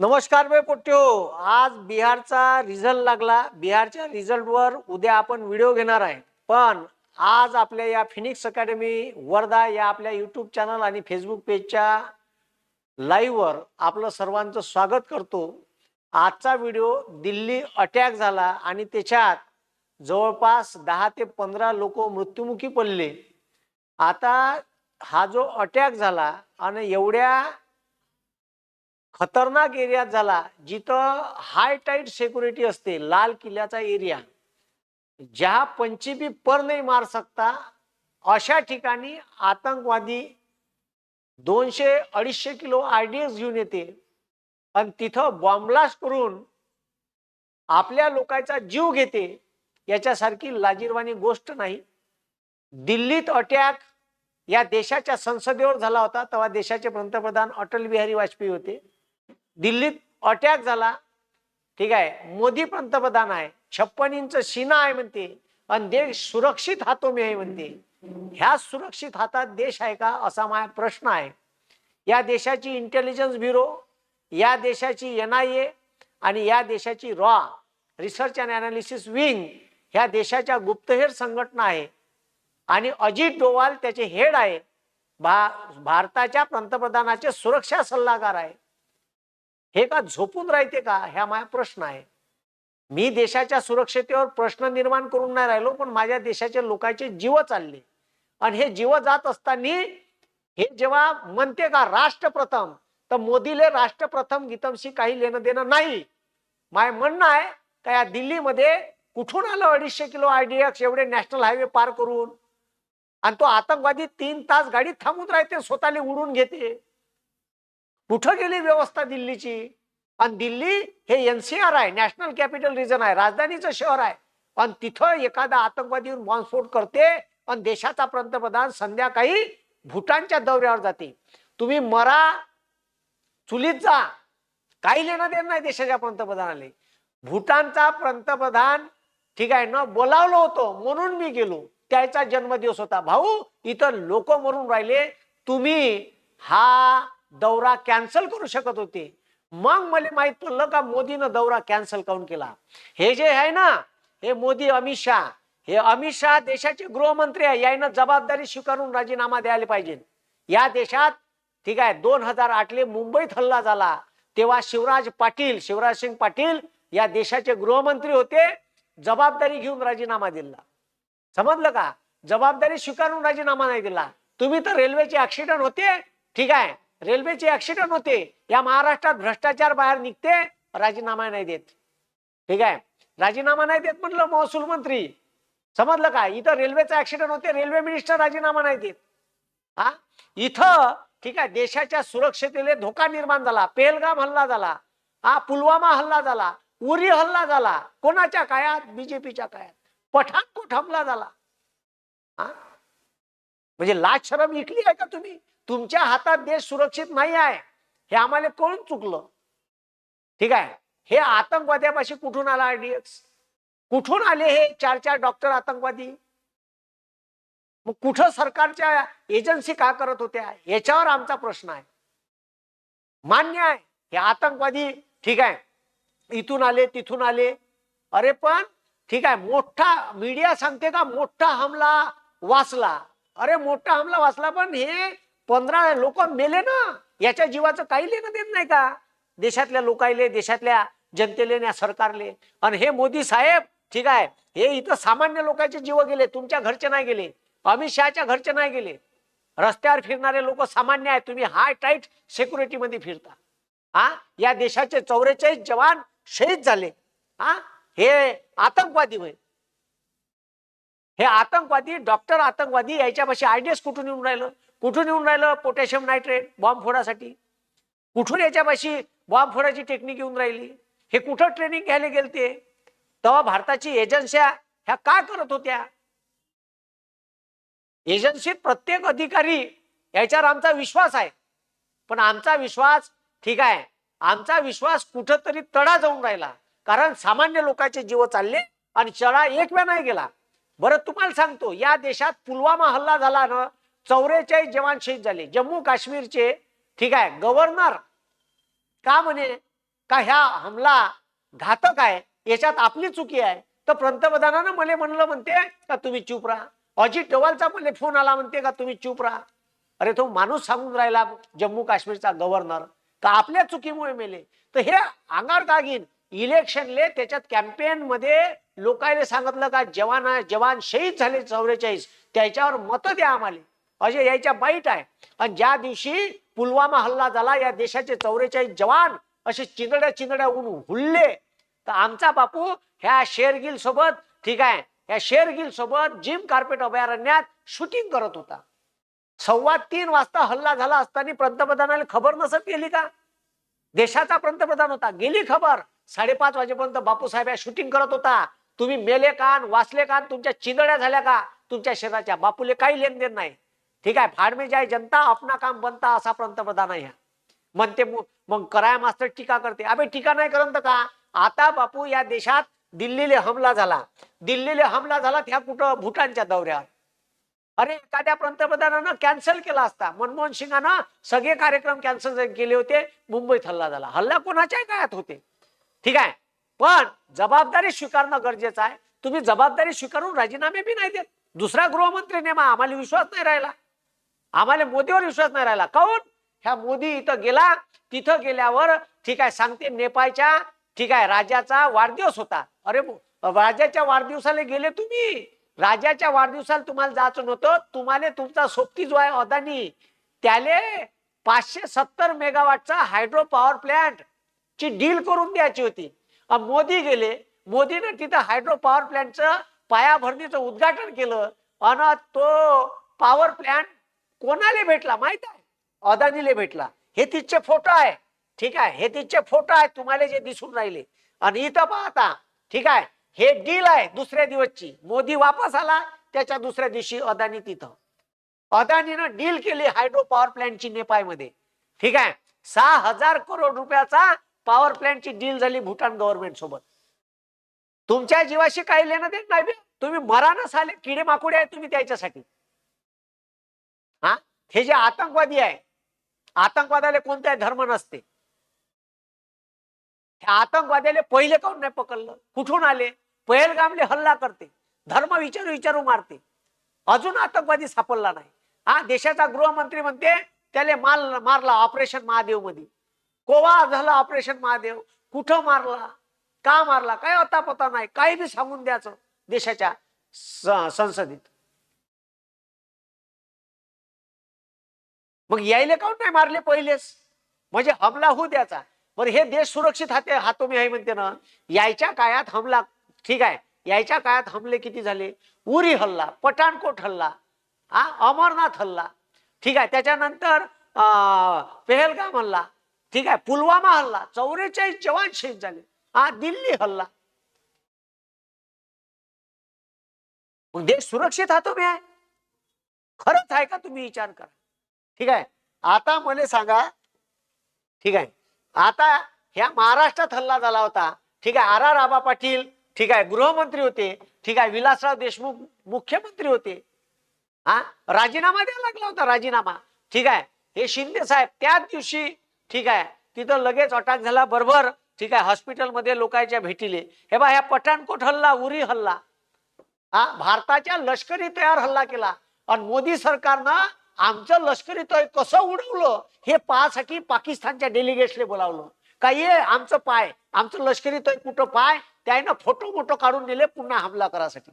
नमस्कार बे पोट्यो. आज बिहारचा रिझल्ट लागला. बिहारच्या रिझल्टवर उद्या आपण व्हिडिओ घेणार आहे. पण आज आपल्या या फिनिक्स अकॅडमी वर्धा या आपल्या यूट्यूब चॅनल आणि फेसबुक पेजच्या लाईव्हवर आपलं सर्वांचं स्वागत करतो. आजचा व्हिडिओ दिल्ली अटॅक झाला आणि त्याच्यात जवळपास दहा ते पंधरा लोक मृत्युमुखी पडले. आता हा जो अटॅक झाला आणि एवढ्या खतरनाक एरियात झाला जिथं हाय टाईट सिक्युरिटी असते लाल किल्ल्याचा एरिया ज्या पंचीपी पर नाही मार सकता अशा ठिकाणी आतंकवादी दोनशे अडीचशे किलो आयडीएस घेऊन येते. आणि तिथं बॉम्बलास्ट करून आपल्या लोकांचा जीव घेते याच्यासारखी लाजीरवाणी गोष्ट नाही. दिल्लीत अटॅक या देशाच्या संसदेवर झाला होता तेव्हा देशाचे पंतप्रधान अटल बिहारी वाजपेयी होते. दिल्लीत अटॅक झाला. ठीक आहे. मोदी पंतप्रधान आहे. छप्पन इंच सीना आहे म्हणते. आणि देश सुरक्षित हातो मी आहे म्हणते. ह्या सुरक्षित हातात देश आहे का? असा माझा प्रश्न आहे. या देशाची इंटेलिजन्स ब्युरो या देशाची एन आय ए आणि या देशाची रॉ रिसर्च अँड अनालिसिस विंग ह्या देशाच्या गुप्तहेर संघटना आहे. आणि अजित डोवाल त्याचे हेड आहे. भा भारताच्या पंतप्रधानाचे सुरक्षा सल्लागार आहे. हे का झोपून राहते का? ह्या माझा प्रश्न आहे. मी देशाच्या सुरक्षतेवर प्रश्न निर्माण करून नाही राहिलो पण माझ्या देशाच्या लोकांचे जीव चालले. आणि हे जीव जात असताना हे जेव्हा म्हणते का राष्ट्रप्रथम तर मोदीले राष्ट्रप्रथम गीतमशी काही लेणं देणं नाही. माय म्हणणं आहे का या दिल्लीमध्ये कुठून आलं अडीचशे किलो आयडीएक्स एवढे नॅशनल हायवे पार करून? आणि तो आतंकवादी तीन तास गाडी थांबून राहते स्वतःला उडून घेते. कुठं गेली व्यवस्था दिल्लीची? आणि दिल्ली हे एनसीआर आहे नॅशनल कॅपिटल रिजन आहे राजधानीचं शहर आहे. आणि तिथं एखादा आतंकवादी येऊन बॉम्बस्फोट करते आणि देशाचा पंतप्रधान संध्याकाळी भूटानच्या दौऱ्यावर जाते. तुम्ही मरा चुलीत जा. काही लेणं देणं नाही देशाच्या पंतप्रधानाला. भूटानचा पंतप्रधान ठीक आहे ना बोलावलं होतं म्हणून मी गेलो. त्याचा जन्मदिवस होता. भाऊ इथं लोक मरून राहिले तुम्ही हा दौरा कॅन्सल करू शकत होते. मग मला माहीत पडलं का मोदीनं दौरा कॅन्सल काऊन केला? हे जे आहे ना हे मोदी अमित शहा हे अमित शहा देशाचे गृहमंत्री आहे. यानं जबाबदारी स्वीकारून राजीनामा द्यायला पाहिजे. या देशात ठीक आहे दोन हजार आठले मुंबईत हल्ला झाला. तेव्हा शिवराज पाटील शिवराज सिंग पाटील या देशाचे गृहमंत्री होते. जबाबदारी घेऊन राजीनामा दिला. समजलं का? जबाबदारी स्वीकारून राजीनामा नाही दिला. तुम्ही तर रेल्वेचे ऍक्सिडेंट होते. ठीक आहे. रेल्वेचे ऍक्सिडेंट होते. या महाराष्ट्रात भ्रष्टाचार बाहेर निघते राजीनामा नाही देत. ठीक आहे? राजीनामा नाही देत म्हटलं महसूल मंत्री. समजलं का? इथं रेल्वेचा ऍक्सिडेंट होते रेल्वे मिनिस्टर राजीनामा नाही देत. हा? इथं ठीक आहे देशाच्या सुरक्षतेला धोका निर्माण झाला. पेहलगाम हल्ला झाला. हा पुलवामा हल्ला झाला. उरी हल्ला झाला. कोणाच्या काळात? बीजेपीच्या काळात. पठाणकोट हमला झाला? हा? म्हणजे लाज शरम इकली आहे का तुम्ही? तुमच्या हातात देश सुरक्षित नाही आहे. हे आम्हाला कळून चुकलं. ठीक आहे? हे आतंकवाद्यापाशी कुठून आला आयडीएक्स? कुठून आले हे चार चार डॉक्टर आतंकवादी? मग कुठं सरकारच्या एजन्सी का करत होत्या? याच्यावर आमचा प्रश्न आहे. मान्य आहे. हे आतंकवादी ठीक आहे. इथून आले तिथून आले. अरे पण ठीक आहे मोठा मीडिया सांगते का? मोठा हमला वाचला. अरे मोठा हमला वाचला पण हे पंधरा लोक मेले ना याच्या जीवाचं काही लेणं देत नाही का? देशातल्या लोकायले देशातल्या जनतेले ना सरकारले. आणि हे मोदी साहेब ठीक आहे हे इथं सामान्य लोकांचे जीव गेले तुमच्या घरचे नाही गेले अमित शहाच्या घरचे नाही गेले. रस्त्यावर फिरणारे लोक सामान्य आहेत तुम्ही हाय टाईट सिक्युरिटी मध्ये फिरता. हा? या देशाचे चौवेचाळीस जवान शहीद झाले. हा? हे आतंकवादी होईल हे आतंकवादी डॉक्टर आतंकवादी याच्यापाशी आयडिएस कुठून येऊन राहिलं? कुठून येऊन राहिलं पोटॅशियम नायट्रेट? बॉम्ब फोडासाठी. कुठून याच्यापाशी बॉम्ब फोडाची टेक्निक येऊन राहिली? हे कुठं ट्रेनिंग घ्यायला गेलते? तेव्हा भारताची एजन्स्या ह्या काय करत होत्या? एजन्सीत प्रत्येक अधिकारी याच्यावर आमचा विश्वास आहे. पण आमचा विश्वास ठीक आहे. आमचा विश्वास कुठंतरी तडा जाऊन राहिला. कारण सामान्य लोकांचे जीव चालले आणि चढा एक वेळा नाही गेला. बरं तुम्हाला सांगतो या देशात पुलवामा हल्ला झाला ना चौवेचाळीस जवान शहीद झाले. जम्मू काश्मीरचे ठीक आहे गव्हर्नर का म्हणे का ह्या हमला घातक आहे याच्यात आपली चुकी आहे? तर पंतप्रधानानं मला म्हणलं म्हणते का तुम्ही चूप राहा. अजित डोवालचा मला फोन आला म्हणते का तुम्ही चूप राहा. अरे तो माणूस सांगून राहिला जम्मू काश्मीरचा गव्हर्नर का आपल्या चुकीमुळे मेले. तर हे अंगार दागीन इलेक्शनले त्याच्यात कॅम्पेन मध्ये लोकांनी सांगितलं का जवान जवान शहीद झाले चौवेचाळीस त्याच्यावर मतं द्या आम्हाला. असे यायच्या बाईट आहे. आणि ज्या दिवशी पुलवामा हल्ला झाला या देशाचे चौवेचाळीस जवान असे चिंदड्या चिंदड्या ऊन हुलले. तर आमचा बापू ह्या शेरगिल सोबत ठीक आहे ह्या शेरगिल सोबत जिम कार्पेट अभयारण्यात शूटिंग करत होता. सव्वा तीन वाजता हल्ला झाला असताना पंतप्रधानाला खबर नसत गेली का? देशाचा पंतप्रधान होता गेली खबर. साडेपाच वाजेपर्यंत बापूसाहेब या शूटिंग करत होता. तुम्ही मेले कान वाचले कान तुमच्या चिंदड्या झाल्या का? तुमच्या शेताच्या बापूले काही लेन देण नाही. ठीक आहे फाडमे जाय जनता आपना काम बनता असा पंतप्रधान आहे म्हणते मग कराय मास्तर टीका करते. अबे टीका नाही करत का? आता बापू या देशात दिल्लीले हमला झाला. दिल्लीले हमला झाला त्या कुठं? भूटानच्या दौऱ्यावर. अरे एखाद्या पंतप्रधानानं कॅन्सल केला असता. मनमोहन सिंगानं सगळे कार्यक्रम कॅन्सल केले होते. मुंबईत हल्ला झाला. हल्ला कोणाच्याही काळात होते. ठीक आहे? पण जबाबदारी स्वीकारणं गरजेचं आहे. तुम्ही जबाबदारी स्वीकारून राजीनामे बी नाही देत. दुसरा गृहमंत्री नेमा आम्हाला विश्वास नाही राहिला. आम्हाला मोदीवर विश्वास नाही राहिला. काऊन ह्या मोदी इथं गेला तिथं गेल्यावर ठीक आहे सांगते नेपाळच्या ठीक आहे राजाचा वाढदिवस होता. अरे राजाच्या वाढदिवसाला गेले तुम्ही. राजाच्या वाढदिवसाला तुम्हाला जायचं नव्हतं. तुम्हाला तुमचा सोबती जो आहे अदानी त्याले पाचशे सत्तर मेगावॅटचा हायड्रो पॉवर प्लॅन्ट ची डील करून द्यायची होती. मोदी गेले. मोदीनं तिथं हायड्रो पॉवर प्लॅन्टचं पायाभरणीचं उद्घाटन केलं. आणि तो पॉवर प्लॅन्ट कोणाला भेटला माहीत आहे? अदानीले भेटला. हे तिथचे फोटो आहे. ठीक आहे. हे तिथचे फोटो आहे. तुम्हाला जे दिसून राहिले. आणि इथं पाहता. ठीक आहे. हे डील आहे दुसऱ्या दिवसची. मोदी वापस आला. त्याच्या दुसऱ्या दिवशी अदानी तिथं. अदानीनं डील केली हायड्रो पॉवर प्लॅन्टची नेपाळमध्ये. ठीक आहे. सहा हजार करोड रुपयाचा पॉवर प्लॅन्टची डील झाली भूटान गव्हर्नमेंट सोबत. तुमच्या जीवाशी काही लेणं देत नाही तुम्ही मरानच आले किडे माकुडे आहे तुम्ही त्याच्यासाठी. हा? हे जे आतंकवादी आहे आतंकवादाला कोणताही धर्म नसते. आतंकवाद्याला पहिले काऊन नाही पकडलं? कुठून आले? पहलगामले हल्ला करते. धर्म विचारू विचारू मारते. अजून आतंकवादी सापडला नाही. हा देशाचा गृहमंत्री म्हणते त्याला माल मारला ऑपरेशन महादेवमध्ये कोवा झालं ऑपरेशन महादेव? कुठं मारला? का मारला? काय होता पता नाही. काही बी सांगून द्यायचं देशाच्या संसदेत. मग यायले काऊन नाही मारले पहिलेच? म्हणजे हमला होऊ द्याचा बरं हे देश सुरक्षित हाते हातो मी आहे म्हणते ना यायच्या काळात हमला ठीक आहे यायच्या काळात हमले किती झाले? उरी हल्ला पठाणकोट हल्ला हा अमरनाथ हल्ला. ठीक आहे त्याच्यानंतर अं, पेहलगाम हल्ला. ठीक आहे पुलवामा हल्ला चौवेचाळीस जवान शहीद झाले. हा दिल्ली हल्ला. मग देश सुरक्षित हा मी आहे खरंच आहे का तुम्ही विचार करा. ठीक आहे आता मला सांगा. ठीक आहे आता ह्या महाराष्ट्रात हल्ला झाला होता. ठीक आहे आर आर आबा पाटील ठीक आहे गृहमंत्री होते. ठीक आहे विलासराव देशमुख मुख्यमंत्री होते. हा राजीनामा द्यायला लागला होता राजीनामा. ठीक आहे हे शिंदे साहेब त्याच दिवशी ठीक आहे. तिथं लगेच अटॅक झाला बरोबर. ठीक आहे हॉस्पिटलमध्ये लोकांच्या भेटीले. हे बा ह्या पठाणकोट हल्ला उरी हल्ला. हा भारताच्या लष्करी तयार हल्ला केला. आणि मोदी सरकारनं आमचं लष्करी तय कसं उडवलं हे पाहासाठी पाकिस्तानच्या डेलिगेट्सले बोलावलं. काय ये आमचं पाय आमचं लष्करी तय कुठं पाय? त्यानं फोटो मोटो काढून नेले पुन्हा हमला करासाठी.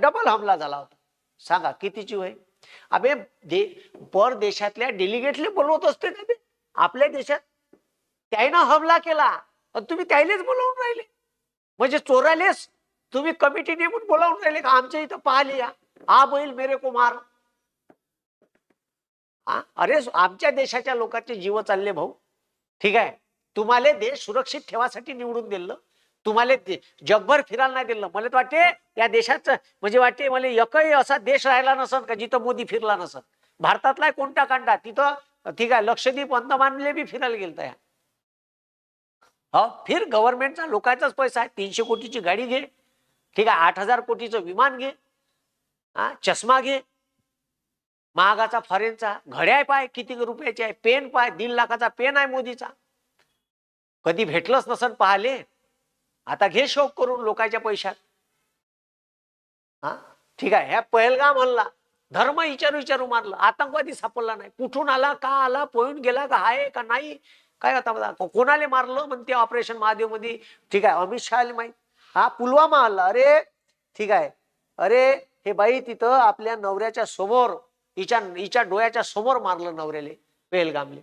डबल हमला झाला होता. सांगा कितीची होय? अबे दे परदेशातल्या डेलिगेटले बोलवत असते का ते. आपल्या देशात त्यानं हमला केला आणि तुम्ही त्यालेच बोलावून राहिले. म्हणजे चोरालेच तुम्ही कमिटी नेमून बोलावून राहिले का आमच्या इथं पाहिले या हा बैल मेरे को मार. हा? अरे आमच्या देशाच्या लोकांचे जीव चालले भाऊ. ठीक आहे. तुम्हाला देश सुरक्षित ठेवासाठी निवडून दिलं. तुम्हाला जगभर फिरायला नाही दिलं. मला तर वाटते या देशाचं म्हणजे वाटते मला एकही असा देश राहिला नसन का जिथं मोदी फिरला नसन. भारतातला कोणता कांडा? तिथं ठीक आहे लक्षद्वीप अंदमानले बी फिरायला गेल या. हो फिर गव्हर्नमेंटचा लोकांचाच पैसा आहे. तीनशे कोटीची गाडी घे. ठीक आहे आठ हजार कोटीचं विमान घे. हा चष्मा घे. महागाचा फॉरेनचा घड्याळ पाय किती रुपयाचे आहे? पेन पाय दीड लाखाचा पेन आहे मोदीचा. कधी भेटलंच नसन पाहिले आता घे शोक करून लोकांच्या पैशात. हा ठीक आहे ह्या पहलगाम हल्ला. धर्म विचारू विचारू मारलं. आतंकवादी सापडला नाही. कुठून आला का आला पळून गेला का आहे का नाही काय आता कोणाला कोणाले मारलं? म्हणते ऑपरेशन महादेवमध्ये ठीक आहे अमित शहाला माहीत. हा पुलवामा आला अरे ठीक आहे. अरे हे बाई तिथं आपल्या नवऱ्याच्या समोर हिच्या हिच्या डोळ्याच्या समोर मारलं नवऱ्याले पेहलगामले.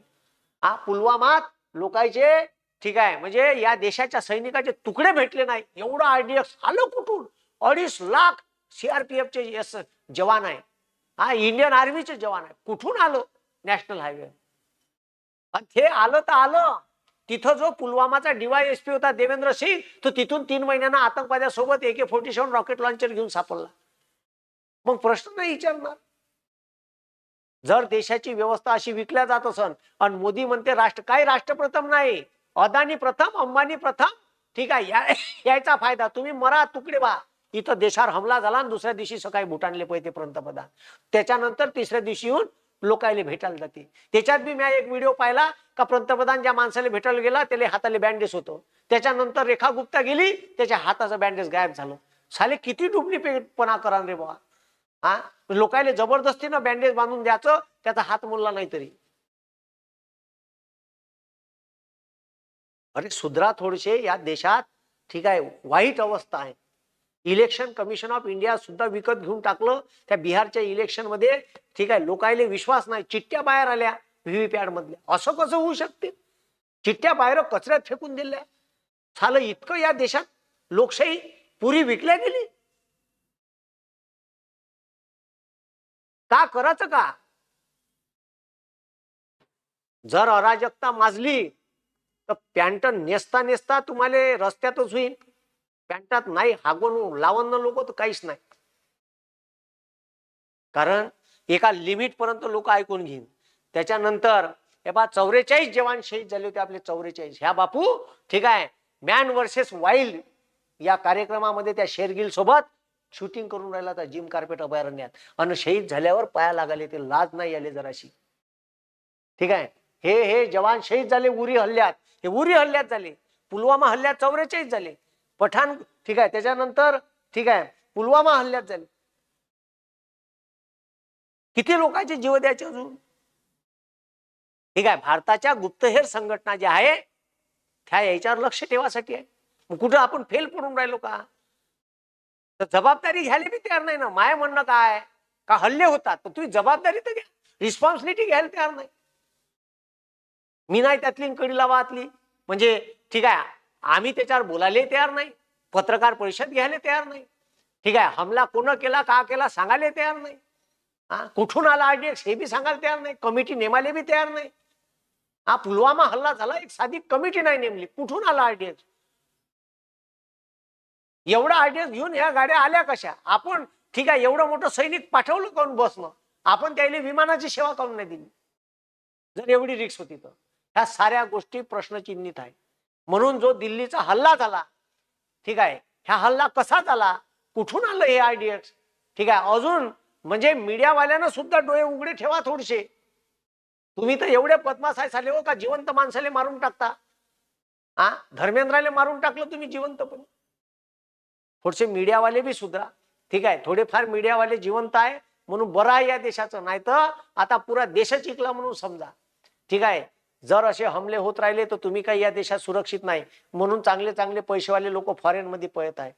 हा पुलवामात लोकांचे ठीक आहे. म्हणजे या देशाच्या सैनिकाचे तुकडे भेटले नाही. एवढं आरडीएफ आलं कुठून? अडीच लाख सीआरपीएफचे एस जवान आहे हा इंडियन आर्मीचे जवान आहे. कुठून आलं? National highway. आणि ते आलं तर आलं. तिथं जो पुलवामाचा डीवाय एस पी होता देवेंद्र सिंग तो तिथून तीन महिन्यांना आतंकवाद्यासोबत AK forty seven rocket launcher घेऊन सापडला. मग प्रश्न नाही विचारणार. जर देशाची व्यवस्था अशी विकल्या जात असन आणि मोदी म्हणते राष्ट्र काही राष्ट्रप्रथम नाही. अदानी प्रथम अंबानी प्रथम. ठीक आहे या यायचा फायदा. तुम्ही मरा तुकडे बा. इथं देशावर हमला झाला आणि दुसऱ्या दिवशी सकाळी भूटानले पहिले पंतप्रधान. त्याच्यानंतर तिसऱ्या दिवशी येऊन लोकायला भेटायला जाते. त्याच्यात बी मी एक व्हिडिओ पाहिला का पंतप्रधान ज्या माणसाला भेटायला गेला त्याला हाताले बँडेज होतो. त्याच्यानंतर रेखा गुप्ता गेली त्याच्या हाताचं बँडेज गायब झालं. साले किती डुप्लिकेटपणा करा रे बाबा हा? लोकायला जबरदस्तीनं बँडेज बांधून द्यायचं त्याचा हात मुलला नाही तरी. अरे सुधरा थोडेसे या देशात ठीक आहे वाईट अवस्था आहे. इलेक्शन कमिशन ऑफ इंडिया सुद्धा विकत घेऊन टाकलं. त्या बिहारच्या इलेक्शनमध्ये ठीक आहे लोकायले विश्वास नाही. चिठ्ठ्या बाहेर आल्या व्हीव्हीपॅट मधल्या. असं कसं होऊ शकते? चिठ्ठ्या बाहेर कचऱ्यात फेकून दिल्या. झालं इतकं या देशात? लोकशाही पुरी विकल्या गेली? का करायचं का? जर अराजकता माजली तर पॅन्ट नेसता नेसता तुम्हाला रस्त्यातच होईल पॅन्टात नाही हागून लावून लोक तर काहीच नाही. कारण एका लिमिट पर्यंत लोक ऐकून घेईन. त्याच्यानंतर हे बा चौवेचाळीस जवान शहीद झाले होते आपले चौवेचाळीस ह्या बापू ठीक आहे मॅन वर्सेस वाईल्ड या कार्यक्रमामध्ये त्या शेरगिल सोबत शूटिंग करून राहिला होता जिम कार्पेट अभयारण्यात. आणि शहीद झाल्यावर पाया लागाले ते लाज नाही आले जराशी. ठीक आहे हे हे जवान शहीद झाले उरी हल्ल्यात. हे उरी हल्ल्यात झाले. पुलवामा हल्ल्यात चौवेचाळीस झाले. पठाण ठीक आहे त्याच्यानंतर ठीक आहे पुलवामा हल्ल्यात झाले किती लोकांचे जीव द्यायचे अजून? ठीक आहे भारताच्या गुप्तहेर संघटना ज्या आहे त्या याच्यावर लक्ष ठेवासाठी आहे. मग कुठं आपण फेल पडून राहिलो का? तर जबाबदारी घ्यायला बी तयार नाही ना. माय म्हणणं काय? का हल्ले होतात? तर तुम्ही जबाबदारी तर घ्या. रिस्पॉन्सिबिलिटी घ्यायला तयार नाही. मी नाही त्यातली कडी लावातली म्हणजे ठीक आहे आम्ही त्याच्यावर बोलायला तयार नाही. पत्रकार परिषद घ्यायला तयार नाही. ठीक आहे हमला कोण केला का केला सांगायला तयार नाही. हा कुठून आला आरडीएक्स हे बी सांगायला तयार नाही. कमिटी नेमायला बी तयार नाही. हा पुलवामा हल्ला झाला एक साधी कमिटी नाही नेमली. कुठून आला आरडीएक्स? एवढा आरडीएक्स घेऊन या गाड्या आल्या कशा? आपण ठीक आहे एवढं मोठं सैनिक पाठवलं काऊन बसनं? आपण त्याला विमानाची सेवा काऊन नाही दिली. जर एवढी रिक्स होती तर. ह्या साऱ्या गोष्टी प्रश्नचिन्हित आहे म्हणून जो दिल्लीचा हल्ला झाला ठीक आहे ह्या हल्ला कसा झाला कुठून आलं हे आयडिएक्स ठीक आहे अजून म्हणजे मीडियावाल्यानं सुद्धा डोळे उघडे ठेवा थोडेसे. तुम्ही तर एवढे पद्मासाय झाले हो का जिवंत माणसाले मारून टाकता? हा धर्मेंद्राले मारून टाकलं तुम्ही जिवंतपणे. थोडेसे मीडियावाले बी सुधरा. ठीक आहे थोडेफार मीडियावाले जिवंत आहे म्हणून बरं आहे या देशाचं. नाही तर आता पुरा देशच इकला म्हणून समजा. ठीक आहे जर असे हमले होत राहिले तर तुम्ही काही या देशात सुरक्षित नाही. म्हणून चांगले चांगले पैसेवाले लोक फॉरेन मध्ये पळत आहे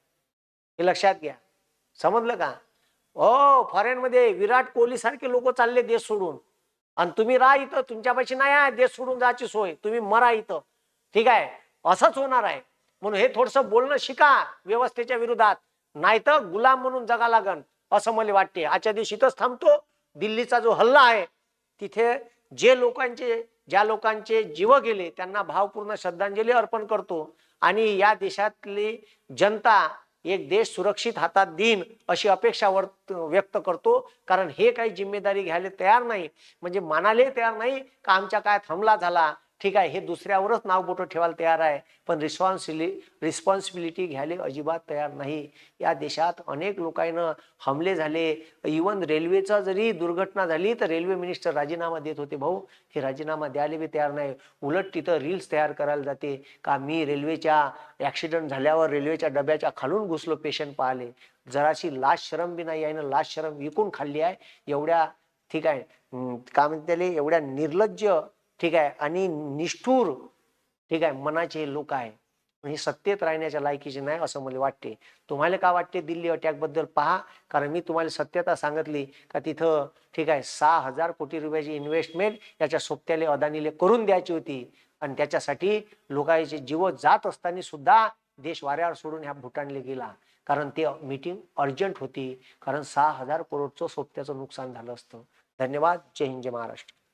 हे लक्षात घ्या. समजलं का? हो फॉरेन मध्ये विराट कोहली सारखे लोक चालले देश सोडून. आणि तुम्ही राहा इथं तुमच्यापाशी नाही आहे देश सोडून जायची सोय. तुम्ही मरा इथं. ठीक आहे? असंच होणार आहे. म्हणून हे थोडस बोलणं शिका व्यवस्थेच्या विरोधात. नाही तर गुलाम म्हणून जगा लागन असं मला वाटते. आजच्या दिवशी इथंच थांबतो. दिल्लीचा जो हल्ला आहे तिथे जे लोकांचे ज्या लोकांचे जीव गेले त्यांना भावपूर्ण श्रद्धांजली अर्पण करतो आणि या देशातली जनता एक देश सुरक्षित हातात देईन अशी अपेक्षा व्यक्त करतो. कारण हे काही जिम्मेदारी घ्यायला तयार नाही. म्हणजे मानाले तयार नाही का आमच्या काय थांबला झाला ठीक आहे हे दुसऱ्यावरच नाव बोटं ठेवायला तयार आहे पण रिस्पॉन्सिबिली रिस्पॉन्सिबिलिटी घ्यायला अजिबात तयार नाही. या देशात अनेक लोकांना हमले झाले. इवन रेल्वेचा जरी दुर्घटना झाली तर रेल्वे मिनिस्टर राजीनामा देत होते भाऊ हे राजीनामा द्यायला बी तयार नाही. उलट तिथं रील्स तयार करायला जाते. का मी रेल्वेच्या ॲक्सिडेंट झाल्यावर रेल्वेच्या डब्याच्या खालून घुसलो पेशंट पाहिले जराशी लाश शरम बी नाही आहे ना लाश शरम विकून खाल्ली आहे. एवढ्या ठीक आहे काय म्हणते त्याला एवढ्या निर्लज्ज ठीक आहे? आणि निष्ठूर ठीक आहे मनाचे हे लोक आहे. हे सत्तेत राहण्याच्या लायकीचे नाही असं मला वाटते. तुम्हाला का वाटते दिल्ली अटॅकबद्दल पहा? कारण मी तुम्हाला सत्यता सांगितली का तिथं ठीक आहे सहा हजार कोटी रुपयाची इन्व्हेस्टमेंट याच्या सोबत्याले अदानीले करून द्यायची होती. आणि त्याच्यासाठी लोकांचे जीव जात असताना सुद्धा देश वाऱ्यावर सोडून ह्या भूटानले गेला. कारण ते मीटिंग अर्जंट होती. कारण सहा हजार करोडचं सोबत्याचं नुकसान झालं असतं. धन्यवाद. जय हिंद जय महाराष्ट्र.